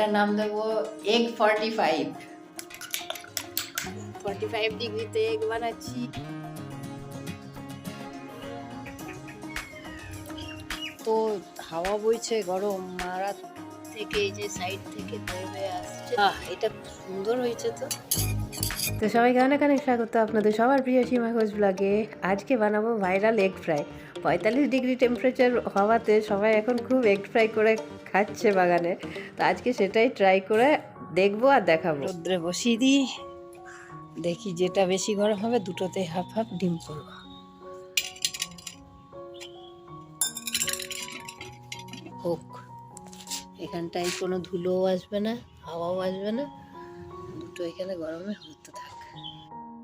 এটার নাম দেবো egg forty five forty five ডিগ্রিতে এগ বানাচ্ছি। তো হাওয়া বইছে গরম মারা থেকে এই যে সাইড থেকে বয়ে বয়ে আসছে। এটা খুব সুন্দর হয়েছে তো। তো সবাইকে অনেক অনেক স্বাগত আপনাদের সবার প্রিয় সীমা ঘোষ ব্লগে আজকে বানাবো ভাইরাল এগ ফ্রাই পঁয়তাল্লিশ ডিগ্রি টেম্পারেচার হওয়াতে সবাই এখন খুব এগ ফ্রাই করে খাচ্ছে বাগানে। তো আজকে সেটাই ট্রাই করে দেখব আর দেখাবো। রোদ্রে বসিয়ে দিই। দেখি যেটা বেশি গরম হবে, দুটোতে হাফ হাফ ডিম করব। হোক, এখানটায় কোনো ধুলোও আসবে না, হাওয়াও আসবে না। দুটো এখানে গরমে হতে থাক।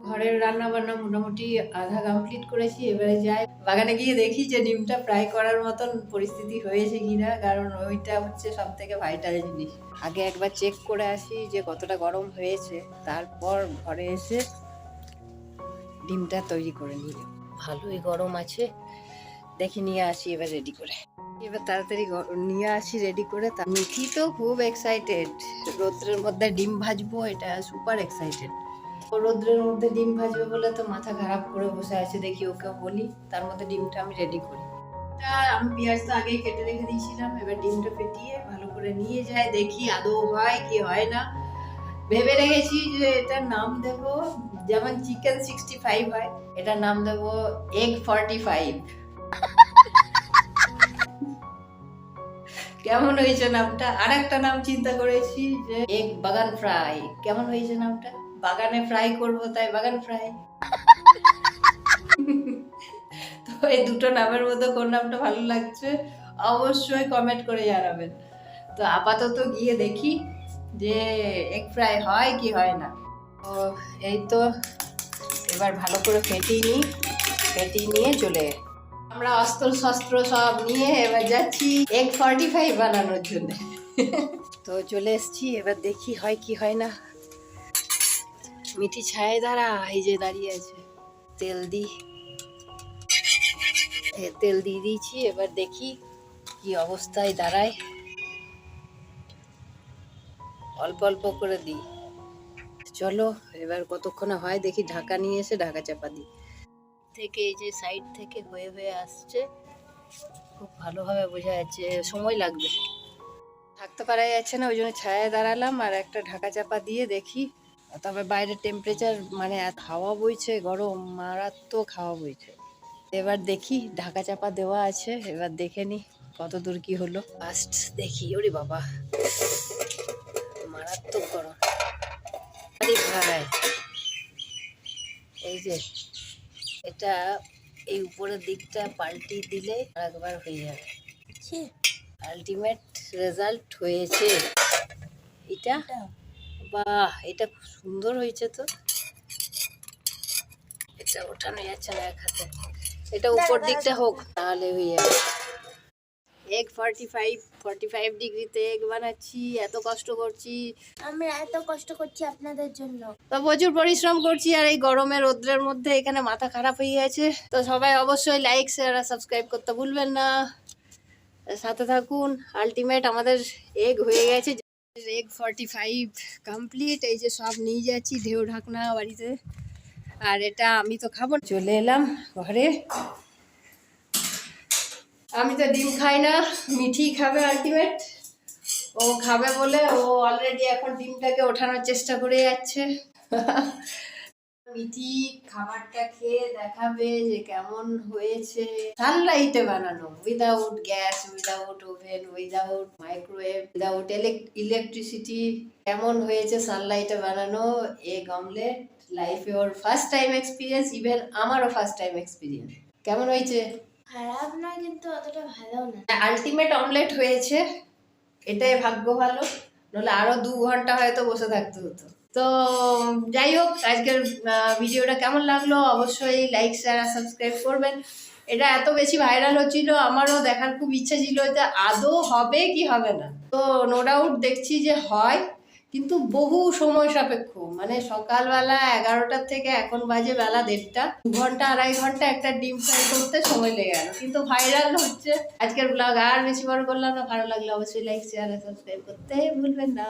ঘরের রান্না বান্না মোটামুটি আধা কমপ্লিট করেছি, এবারে যাই। বাগানে গিয়ে দেখি যে ডিমটা ফ্রাই করার মতন পরিস্থিতি হয়েছে কিনা, কারণ ওইটা হচ্ছে সব থেকে ভাইটাল জিনিস। আগে একবার চেক করে আসি যে কতটা গরম হয়েছে, তারপর ঘরে এসে ডিমটা তৈরি করে নিই ভালোই গরম আছে, দেখে নিয়ে আসি এবার রেডি করে। এবার তাড়াতাড়ি নিয়ে আসি রেডি করে। তা মিঠি তো খুব এক্সাইটেড রৌদ্রের মধ্যে ডিম ভাজবো, এটা সুপার এক্সাইটেড ও রৌদ্রের মধ্যে ডিম ভাজবে বলে তো মাথা খারাপ করে বসে আছে, দেখি ওকে বলি। তার মধ্যে ডিমটা আমি রেডি করি। তা আমি পেঁয়াজ তো আগেই কেটে রেখে দিয়েছিলাম, এবার ডিমটা ফেটিয়ে ভালো করে নিয়ে যায় দেখি আদৌ হয় কি হয় না। ভেবে রেখেছি যে এটার নাম দেব, যেমন চিকেন সিক্সটি ফাইভ হয়, এটার নাম দেব এগ ফর্টি ফাইভ কেমন হয়েছে নামটা? আর একটা নাম চিন্তা করেছি যে এগ বাগান ফ্রাই। কেমন হয়েছে নামটা? বাগানে ফ্রাই করব তাই বাগান ফ্রাই। তো এই দুটো নামের মধ্যে কোন নামটা ভালো লাগছে অবশ্যই কমেন্ট করে জানাবেন। তো আপাতত গিয়ে দেখি যে এগ ফ্রাই হয় কি হয় না। তো এই তো এবার ভালো করে ফেটিয়ে নিই ফেটিয়ে নিয়ে চলে। আমরা অস্ত্র শস্ত্র সব নিয়ে এবার যাচ্ছি এগ ফর্টি ফাইভ বানানোর জন্য। তো চলে এসছি এবার দেখি হয় কি হয় না। মিঠি ছায় দাঁড়া এই যে দাঁড়িয়ে আছে। তেল দি। এ, তেল দিয়ে দিয়েছি এবার দেখি কি অবস্থায় দাঁড়ায়। অল্প অল্প করে দিই। চলো এবার কতক্ষণে হয় দেখি ঢাকা নিয়ে এসে ঢাকা চাপা দিই। থেকে, এই যে সাইড থেকে হয়ে হয়ে আসছে, খুব ভালোভাবে বোঝা যাচ্ছে, সময় লাগবে। থাকতে পারা যাচ্ছে না, ওই জন্য ছায়ায় দাঁড়ালাম আর একটা ঢাকা চাপা দিয়ে দেখি। তবে বাইরের টেম্পারেচার মানে হাওয়া বইছে, গরম, মারাত্মক হাওয়া বইছে। এবার দেখি, ঢাকা চাপা দেওয়া আছে, এবার দেখে নি কত দূর কি হলো। ফার্স্ট দেখি, ওরে বাবা, মারাত্মক গরম। আরে ভাই, এই যে এটা এই উপরের দিকটা পাল্টি দিলে একবার হয়ে যাবে। আলটিমেট রেজাল্ট হয়েছে। এটা? বাহ এটা খুব সুন্দর হয়েছে তো। এটা ওঠানো যাচ্ছে না এক হাতে। এটা উপর দিকটা হোক তাহলে হয়ে যাবে। Egg forty five forty five ডিগ্রিতে এগ বানাচ্ছি এত কষ্ট করছি। আমরা এত কষ্ট করছি আপনাদের জন্য। তো প্রচুর পরিশ্রম করছি আর এই গরমে রোদ্রের মধ্যে এখানে মাথা খারাপ হয়ে গেছে। তো সবাই অবশ্যই লাইক শেয়ার আর সাবস্ক্রাইব করতে ভুলবেন না। সাথে থাকুন আলটিমেট আমাদের এগ হয়ে গেছে। এগ ফর্টি ফাইভ কমপ্লিট এই যে সব নিয়ে যাচ্ছি ঢেউ ঢাকনা বাড়িতে। আর এটা আমি তো খাব চলে এলাম ঘরে। আমি তো ডিম খাই না, মিঠি খাবে আলটিমেট ও খাবে বলে ও অলরেডি এখন ডিমটাকে ওঠানোর চেষ্টা করে যাচ্ছে। মিঠি খাবারটা খেয়ে দেখাবে যে কেমন হয়েছে। সানলাইটে বানানো without gas without oven without microwave without electricity কেমন হয়েছে সানলাইটে বানানো এগ অমলেট লাইফে ওর ফার্স্ট টাইম এক্সপিরিয়েন্স ইভেন আমারও ফার্স্ট টাইম এক্সপিরিয়েন্স কেমন হয়েছে? খারাপ নয় কিন্তু অতটা ভালো না। আলটিমেট অমলেট হয়েছে, এটাই ভাগ্য ভালো। নাহলে আরও দু ঘণ্টা হয়তো বসে থাকতে হতো। তো যাই হোক, আজকের ভিডিওটা কেমন লাগল? অবশ্যই লাইক শেয়ার আর সাবস্ক্রাইব করবেন। এটা এত বেশি ভাইরাল হচ্ছিল, আমারও দেখার খুব ইচ্ছা ছিল যে আদৌ হবে কি হবে না। তো নো ডাউট দেখছি যে হয়। কিন্তু বহু সময় সাপেক্ষ। মানে সকালবেলা এগারোটার থেকে এখন বাজে বেলা দেড়টা। দু ঘণ্টা, আড়াই ঘণ্টা একটা ডিম ফ্রাই করতে সময় লেগে গেল। কিন্তু ভাইরাল হচ্ছে। আজকের ব্লগ আর বেশি বড় করলাম না। ভালো লাগলে অবশ্যই লাইক শেয়ার সাবস্ক্রাইব করতে ভুলবেন না।